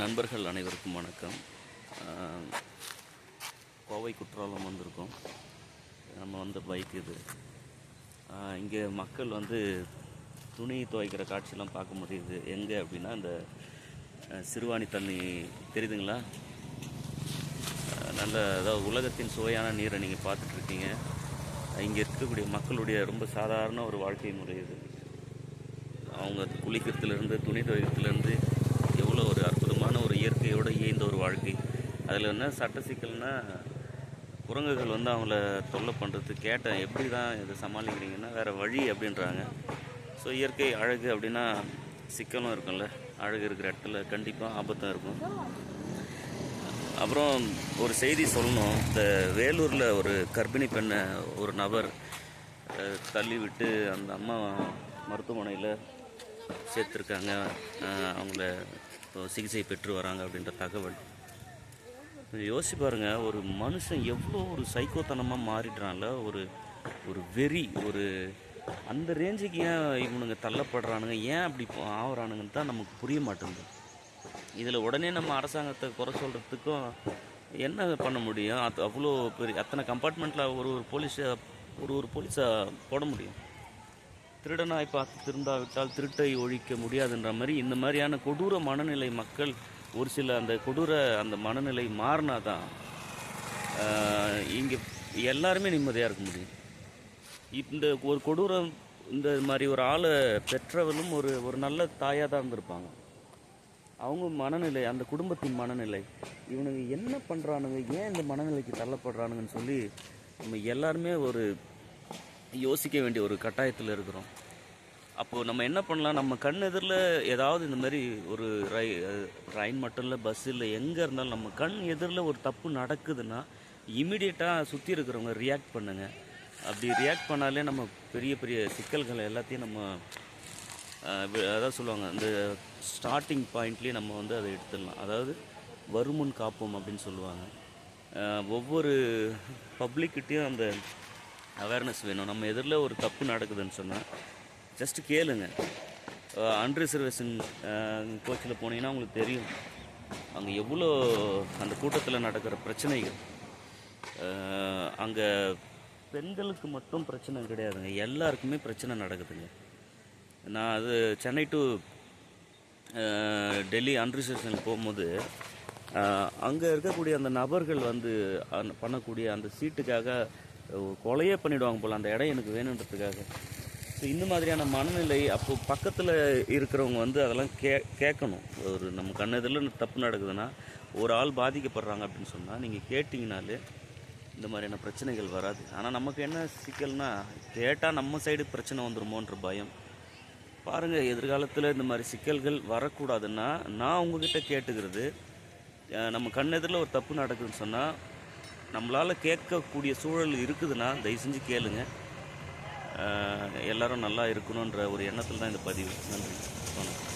நண்பர்கள் அனைவருக்கும் வணக்கம். கோவை குற்றாலம் வந்திருக்கோம். நம்ம வந்த பைக் இது. இங்கே மக்கள் வந்து துணி துவைக்கிற காட்சியெல்லாம் பார்க்க முடியுது. எங்கே அப்படின்னா இந்த சிறுவாணி தண்ணி. தெரியுதுங்களா? நல்ல அதாவது உலகத்தின் சுவையான நீரை நீங்கள் பார்த்துட்ருக்கீங்க. இங்கே இருக்கக்கூடிய மக்களுடைய ரொம்ப சாதாரண ஒரு வாழ்க்கை முறை இது. அவங்க குளிக்கிறதுலேருந்து துணி துவைக்கிறதுலேருந்து எவ்வளோ ஒரு இயற்கையோடு இயந்த ஒரு வாழ்க்கை. அதில் என்ன சட்ட சிக்கல்னா குரங்குகள் வந்து அவங்கள தொல்லை பண்ணுறது கேட்டேன் எப்படி தான் இதை சமாளிக்கிறீங்கன்னா வேறு வழி அப்படின்றாங்க. ஸோ இயற்கை அழகு அப்படின்னா சிக்கலும் இருக்கும்ல. அழகு இருக்கிற இடத்துல கண்டிப்பாக ஆபத்தும் இருக்கும். அப்புறம் ஒரு செய்தி சொல்லணும். இந்த வேலூரில் ஒரு கர்ப்பிணி பெண்ணை ஒரு நபர் தள்ளிவிட்டு தள்ளி விட்டு அந்த அம்மா மருத்துவமனையில் சேர்த்துருக்காங்க. அவங்கள இப்போ சிகிச்சை பெற்று வராங்க அப்படின்ற தகவல். யோசிச்சு பாருங்க ஒரு மனுஷன் எவ்வளோ ஒரு சைக்கோத்தனமாக மாறிடுறான்ல ஒரு ஒரு வெறி ஒரு அந்த ரேஞ்சுக்கு ஏன் இவனுங்க தள்ளப்படுறானுங்க ஏன் அப்படி ஆகிறானுங்கன்னு ஆகுறானுங்கன்னு தான் நமக்கு புரிய மாட்டேங்குது. இதில் உடனே நம்ம அரசாங்கத்தை குறை சொல்கிறதுக்கும் என்ன பண்ண முடியும்? அது அவ்வளோ பெரிய அத்தனை கம்பார்ட்மெண்ட்டில் ஒரு ஒரு போலீஸை ஒரு ஒரு போலீஸை போட முடியும். திருடனாய் பார்த்து திருந்தாவிட்டால் திருட்டை ஒழிக்க முடியாதுன்ற மாதிரி இந்த மாதிரியான கொடூர மனநிலை மக்கள் ஒரு சில அந்த கொடூர அந்த மனநிலை மாறினா தான் இங்கே எல்லாருமே நிம்மதியாக இருக்க முடியும். இந்த ஒரு கொடூரம் இந்த மாதிரி ஒரு ஆளை பெற்றவர்களும் ஒரு ஒரு நல்ல தாயாக தான் இருந்திருப்பாங்க. அவங்க மனநிலை அந்த குடும்பத்தின் மனநிலை இவனுங்க என்ன பண்ணுறானுங்க ஏன் இந்த மனநிலைக்கு தள்ளப்படுறானுங்கன்னு சொல்லி நம்ம எல்லாருமே ஒரு யோசிக்க வேண்டிய ஒரு கட்டாயத்தில் இருக்கிறோம். அப்போது நம்ம என்ன பண்ணலாம்? நம்ம கண் எதிரில் ஏதாவது இந்த மாதிரி ஒரு ரை ட்ரெயின் மட்டும் இல்லை பஸ் இல்லை எங்கே இருந்தாலும் நம்ம கண் எதிரில் ஒரு தப்பு நடக்குதுன்னா இமிடியேட்டாக சுற்றி இருக்கிறவங்க ரியாக்ட் பண்ணுங்கள் அப்படி ரியாக்ட் பண்ணாலே நம்ம பெரிய பெரிய சிக்கல்களை எல்லாத்தையும் நம்ம அதான் சொல்லுவாங்க இந்த ஸ்டார்டிங் பாயிண்ட்லேயே நம்ம வந்து அதை எடுத்துடலாம். அதாவது வருமுன் காப்போம் அப்படின்னு சொல்லுவாங்க. ஒவ்வொரு பப்ளிக்கிட்டேயும் அந்த அவேர்னஸ் வேணும். நம்ம எதிரில் ஒரு தப்பு நடக்குதுன்னு சொன்னால் ஜஸ்ட்டு கேளுங்க. அன்ரிசர்வேஷன் கோச்சில் போனீங்கன்னா உங்களுக்கு தெரியும். அங்கே எவ்வளோ அந்த கூட்டத்தில் நடக்கிற பிரச்சனைகள். அங்கே பெண்களுக்கு மட்டும் பிரச்சனை கிடையாதுங்க. எல்லாருக்குமே பிரச்சனை நடக்குதுங்க. நான் அது சென்னை டு டெல்லி அன்ரிசர்வேஷனுக்கு போகும்போது அங்கே இருக்கக்கூடிய அந்த நபர்கள் வந்து பண்ணக்கூடிய அந்த சீட்டுக்காக கொலையே பண்ணிவிடுவாங்க போல். அந்த இடம் எனக்கு வேணுன்றதுக்காக. ஸோ இந்த மாதிரியான மனநிலை அப்போ பக்கத்தில் இருக்கிறவங்க வந்து அதெல்லாம் கே கேட்கணும். ஒரு நம்ம கண்ணெதிரில் தப்பு நடக்குதுன்னா ஒரு ஆள் பாதிக்கப்படுறாங்க அப்படின்னு சொன்னால் நீங்கள் கேட்டிங்கனாலே இந்த மாதிரியான பிரச்சனைகள் வராது. ஆனால் நமக்கு என்ன சிக்கல்னா கேட்டால் நம்ம சைடு பிரச்சனை வந்துருமோன்ற பயம். பாருங்கள் எதிர்காலத்தில் இந்த மாதிரி சிக்கல்கள் வரக்கூடாதுன்னா நான் உங்ககிட்ட கேட்டுக்கிறது நம்ம கண்ணெதிரில் ஒரு தப்பு நடக்குதுன்னு சொன்னால் நம்மளால் கேட்கக்கூடிய சூழல் இருக்குதுன்னா தயவு செஞ்சு கேளுங்க. எல்லோரும் எல்லாரும் நல்லா இருக்கணுன்ற ஒரு எண்ணத்தில் தான் இந்த பதிவு. நன்றி. வணக்கம்.